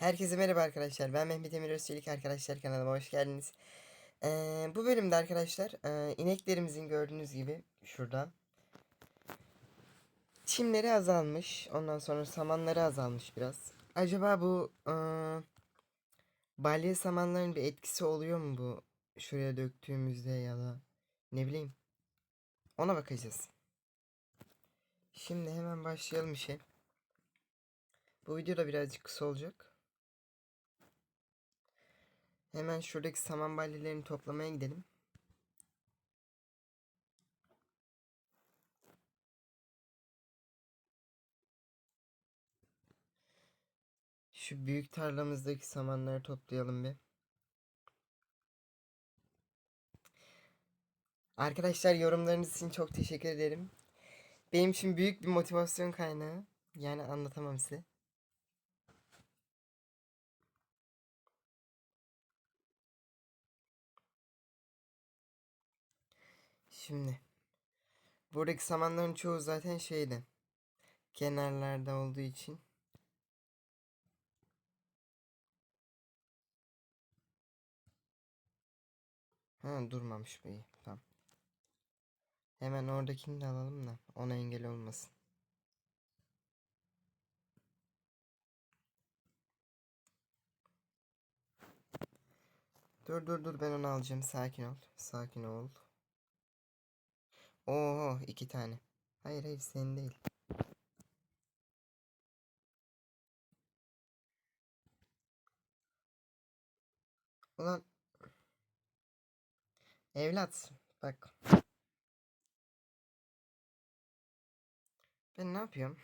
Herkese merhaba arkadaşlar. Ben Mehmet Emir Özçelik arkadaşlar kanalıma hoş geldiniz. Ee, bu bölümde arkadaşlar e, ineklerimizin gördüğünüz gibi şurada çimleri azalmış. Ondan sonra samanları azalmış biraz. Acaba bu e, balya samanların bir etkisi oluyor mu bu şuraya döktüğümüzde ya da ne bileyim. Ona bakacağız. Şimdi hemen başlayalım işe. Bu video da birazcık kısa olacak. Hemen şuradaki saman balyelerini toplamaya gidelim. Şu büyük tarlamızdaki samanları toplayalım bir. Arkadaşlar yorumlarınız için çok teşekkür ederim. Benim için büyük bir motivasyon kaynağı. Yani anlatamam size. Şimdi buradaki samanların çoğu zaten şeyde kenarlarda olduğu için Ha durmamış bu iyi. Tamam. Hemen oradakini de alalım da ona engel olmasın. Dur dur dur ben onu alacağım. Sakin ol. Sakin ol. Oo iki tane. Hayır hayır senin değil. Ulan evlat bak. Ben ne yapıyorum?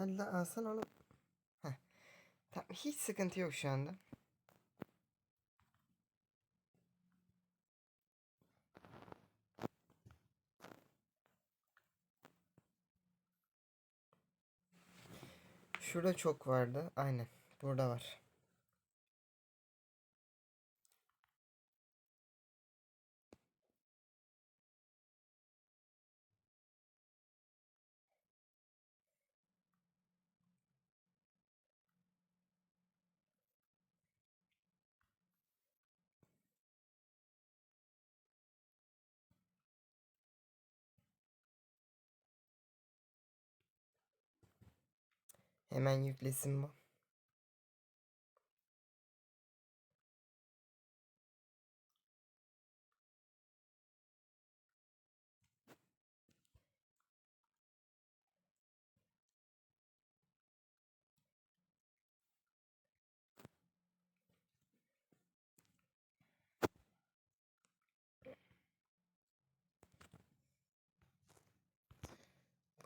Hadi la alsana onu. Heh. Tamam hiç sıkıntı yok şu anda. Şurada çok vardı. Aynen. Burada var. Hemen yüklesin bu.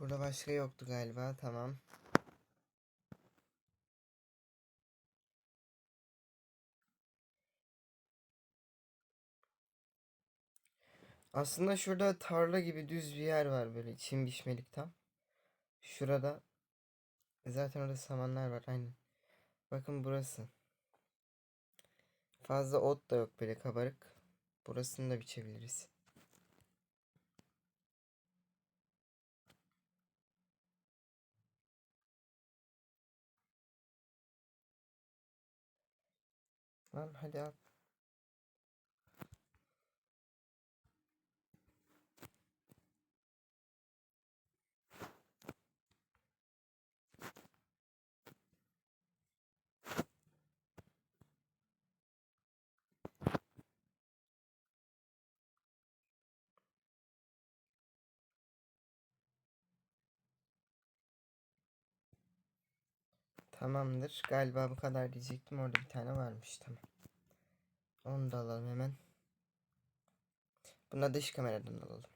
Burada başka yoktu galiba. Tamam. Aslında şurada tarla gibi düz bir yer var böyle çim biçmelik tam. Şurada zaten orada samanlar var aynen. Bakın burası. Fazla ot da yok böyle kabarık. Burasını da biçebiliriz. Lan hadi al. Tamamdır. Galiba bu kadar diyecektim. Orada bir tane varmış. Tamam. Onu da alalım hemen. Buna dış kameradan alalım.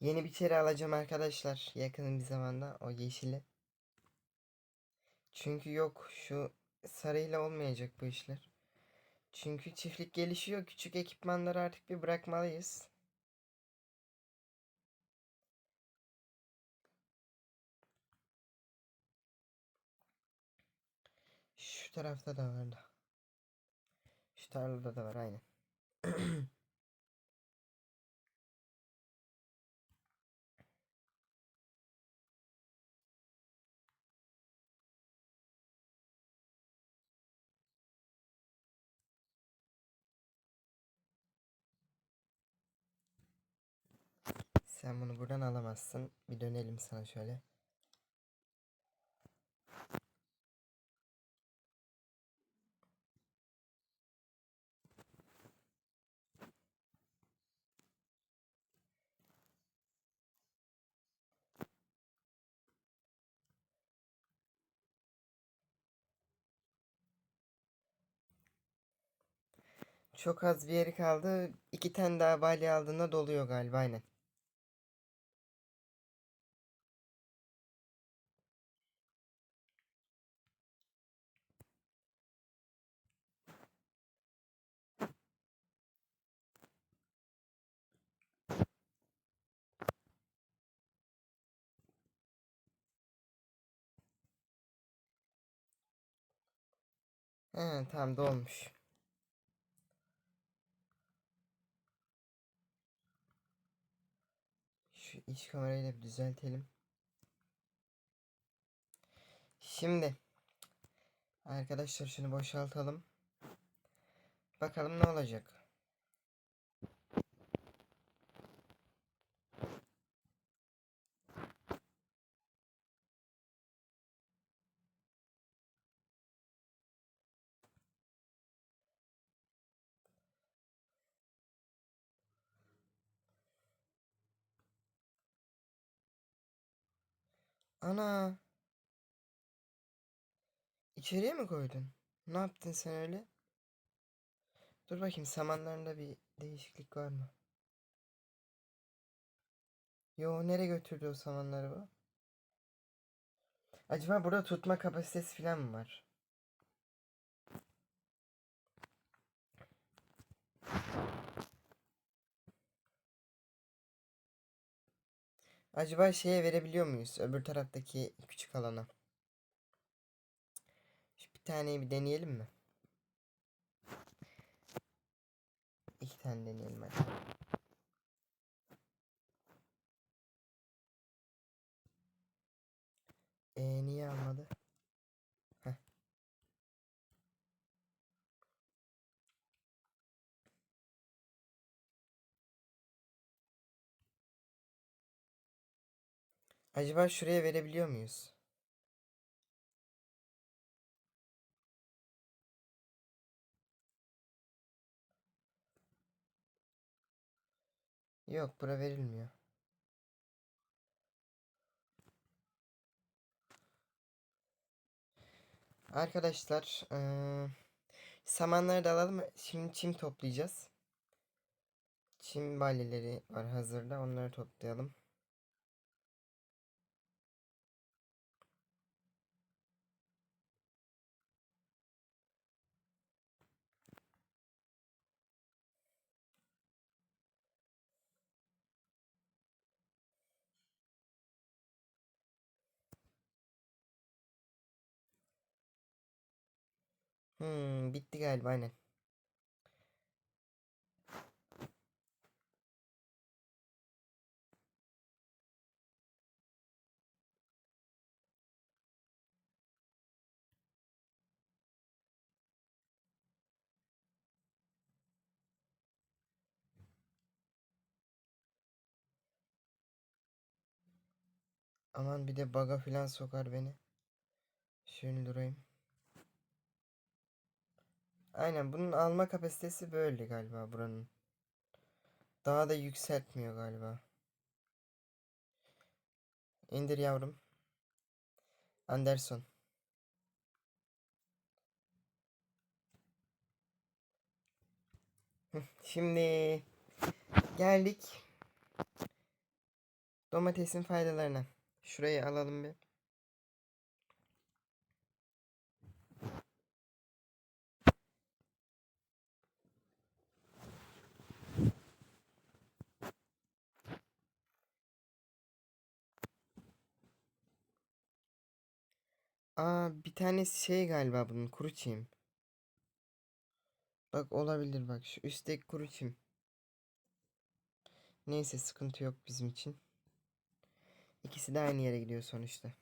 Yeni bir kere alacağım arkadaşlar. Yakın bir zamanda o yeşili. Çünkü yok şu sarıyla olmayacak bu işler. Çünkü çiftlik gelişiyor. Küçük ekipmanları artık bir bırakmalıyız. Şu tarafta da vardı. Şu tarlada da var aynen. Sen bunu buradan alamazsın. Bir dönelim sana şöyle. Çok az bir yeri kaldı. İki tane daha balya aldığında doluyor galiba aynen. He, tamam dolmuş. Şu iç kamerayı da bir düzeltelim. Şimdi arkadaşlar şunu boşaltalım. Bakalım ne olacak. Ana. İçeriye mi koydun? Ne yaptın sen öyle? Dur bakayım samanlarında bir değişiklik var mı? Yo nereye götürdü o samanları bu? Acaba burada tutma kapasitesi falan mı var? Acaba şeye verebiliyor muyuz? Öbür taraftaki küçük alana. Şu bir taneyi bir deneyelim mi? İki tane deneyelim hadi. Ee, niye almadı? Acaba şuraya verebiliyor muyuz? Yok bura verilmiyor. Arkadaşlar eee, samanları da alalım. Şimdi çim toplayacağız. Çim balyeleri var hazırda. Onları toplayalım. Hmm, bitti galiba aynen. Aman bir de baga filan sokar beni. Şöyle durayım. Aynen bunun alma kapasitesi böyle galiba buranın. Daha da yükseltmiyor galiba. İndir yavrum. Anderson. Şimdi geldik domatesin faydalarına. Şurayı alalım bir. Aa bir tanesi şey galiba bunun kuru çim. Bak olabilir bak şu üstteki kuru çim. Neyse sıkıntı yok bizim için. İkisi de aynı yere gidiyor sonuçta.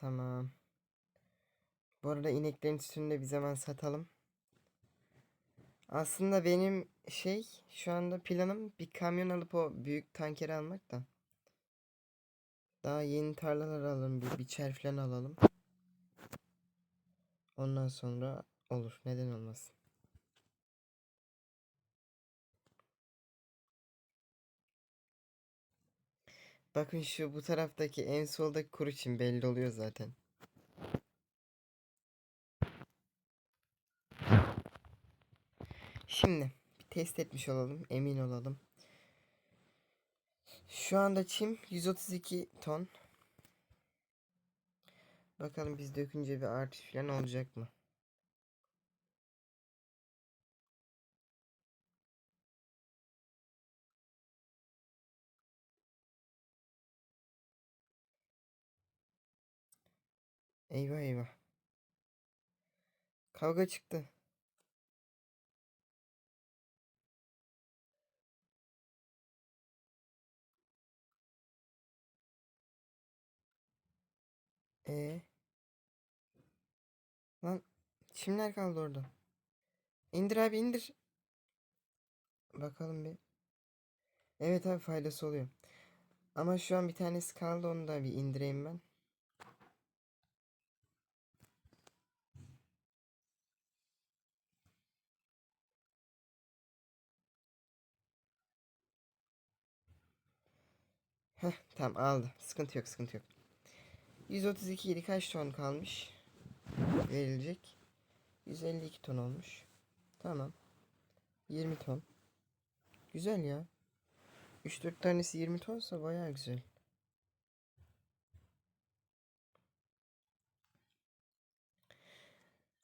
Tamam. Bu arada ineklerin sütünü de bir zaman satalım. Aslında benim şey şu anda planım bir kamyon alıp o büyük tankeri almak da. Daha yeni tarlalar alalım bir biçer falan alalım. Ondan sonra olur neden olmasın. Bakın şu bu taraftaki en soldaki kuru çim belli oluyor zaten. Şimdi bir test etmiş olalım, emin olalım. Şu anda çim 132 ton. Bakalım biz dökünce bir artış falan olacak mı? Eyvah eyvah. Kavga çıktı. E Lan çimler kaldı orada. İndir abi indir. Bakalım bir. Evet abi faydası oluyor. Ama şu an bir tanesi kaldı onu da bir indireyim ben. Heh tamam aldı. Sıkıntı yok sıkıntı yok. 132 idi kaç ton kalmış? Verilecek. 152 ton olmuş. Tamam. 20 ton. Güzel ya. 3-4 tanesi 20 tonsa bayağı güzel.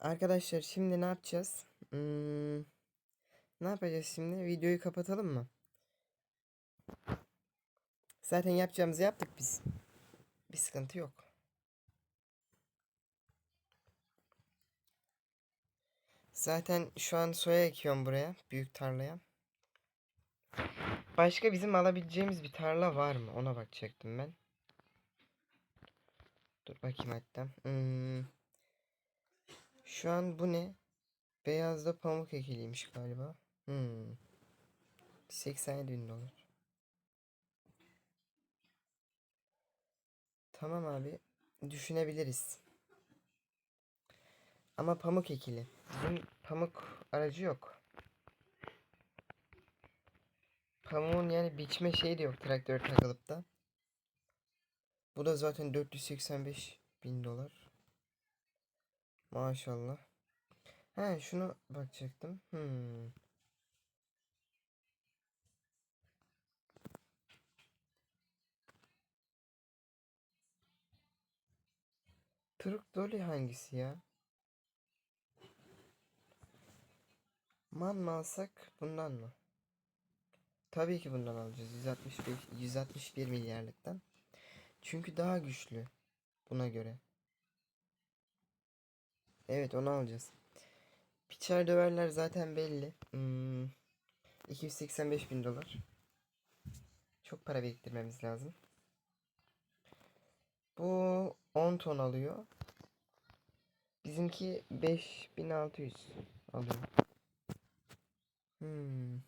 Arkadaşlar şimdi ne yapacağız? Hmm, ne yapacağız şimdi? Videoyu kapatalım mı? Zaten yapacağımızı yaptık biz. Bir sıkıntı yok. Zaten şu an soya ekiyorum buraya. Büyük tarlaya. Başka bizim alabileceğimiz bir tarla var mı? Ona bakacaktım ben. Dur bakayım hatta. Hmm. Şu an bu ne? Beyazda pamuk ekiliymiş galiba. Hmm. 87 bin dolar. Tamam abi. Düşünebiliriz. Ama pamuk ekili. Bizim pamuk aracı yok. Pamuğun yani biçme şeyi de yok traktör takılıp da. Bu da zaten 485 bin dolar. Maşallah. He şunu bakacaktım. Hmm. Türk Dolly hangisi ya? Man mı bundan mı? Tabii ki bundan alacağız. 165 161 milyarlıktan. Çünkü daha güçlü buna göre. Evet onu alacağız. Piçer döverler zaten belli. Hmm, 285 bin dolar. Çok para biriktirmemiz lazım. Bu 10 ton alıyor. Bizimki 5600 alıyor. Hmm.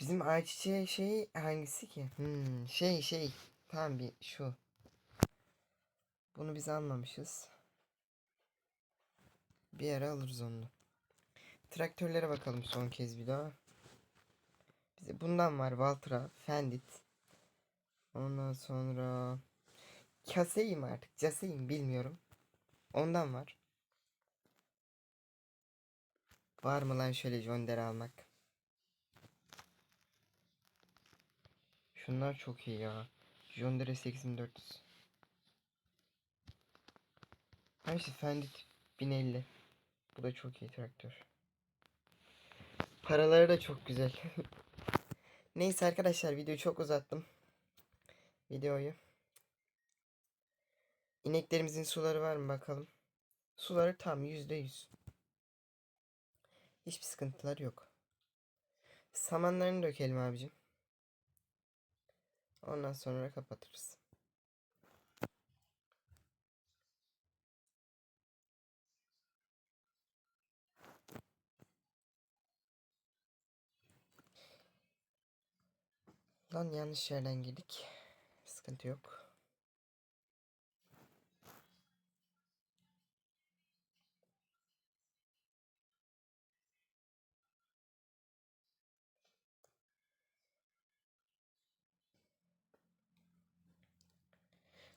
Bizim ayçiçeği şey hangisi ki? Hmm, şey şey. Tamam bir şu. Bunu biz almamışız. Bir ara alırız onu. Traktörlere bakalım son kez bir daha. Bize bundan var Valtra, Fendit. Ondan sonra Kaseyim artık. Caseyim bilmiyorum. Ondan var. Var mı lan şöyle Jonder'i almak? Şunlar çok iyi ya. Jonder 8400. Ha işte Fendit 1050. Bu da çok iyi traktör. Paraları da çok güzel. Neyse arkadaşlar videoyu çok uzattım. Videoyu. İneklerimizin suları var mı bakalım. Suları tam yüzde yüz. Hiçbir sıkıntılar yok. Samanlarını dökelim abicim. Ondan sonra kapatırız. Lan yanlış yerden girdik. Sıkıntı yok.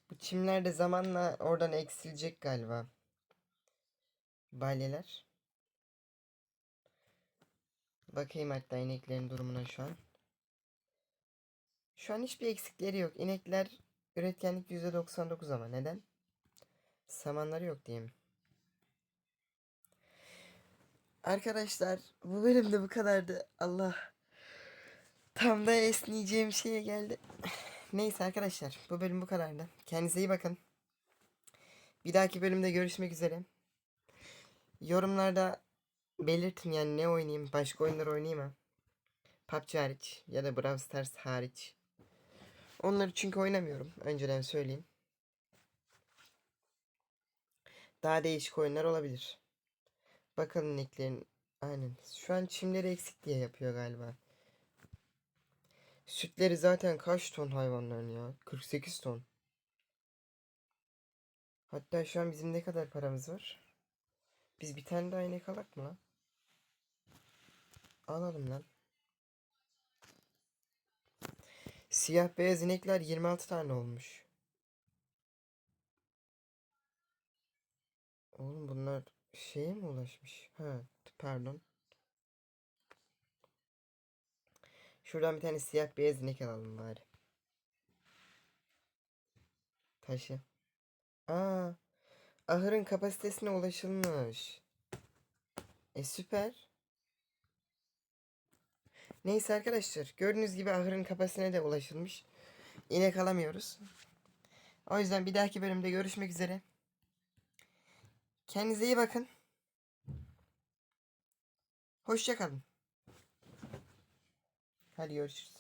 Bu çimler de zamanla oradan eksilecek galiba. Balyeler. Bakayım hatta ineklerin durumuna şu an. Şu an hiçbir eksikleri yok. İnekler üretkenlik %99 ama neden? Samanları yok diye mi? Arkadaşlar bu bölümde bu kadardı. Allah. Tam da esneyeceğim şeye geldi. Neyse arkadaşlar bu bölüm bu kadardı. Kendinize iyi bakın. Bir dahaki bölümde görüşmek üzere. Yorumlarda belirtin yani ne oynayayım. Başka oyunlar oynayayım mı? PUBG hariç ya da Brawl Stars hariç. Onları çünkü oynamıyorum. Önceden söyleyeyim. Daha değişik oyunlar olabilir. Bakalım nicklerin. Aynen. Şu an çimleri eksik diye yapıyor galiba. Sütleri zaten kaç ton hayvanların ya? 48 ton. Hatta şu an bizim ne kadar paramız var? Biz bir tane daha inek alak mı lan? Alalım lan. Siyah beyaz inekler 26 tane olmuş. Oğlum bunlar şeye mi ulaşmış? Ha, pardon. Şuradan bir tane siyah beyaz inek alalım bari. Taşı. Aa, ahırın kapasitesine ulaşılmış. E süper. Neyse arkadaşlar gördüğünüz gibi ahırın kapasitesine de ulaşılmış. İnek alamıyoruz. O yüzden bir dahaki bölümde görüşmek üzere. Kendinize iyi bakın. Hoşça kalın. Hadi görüşürüz.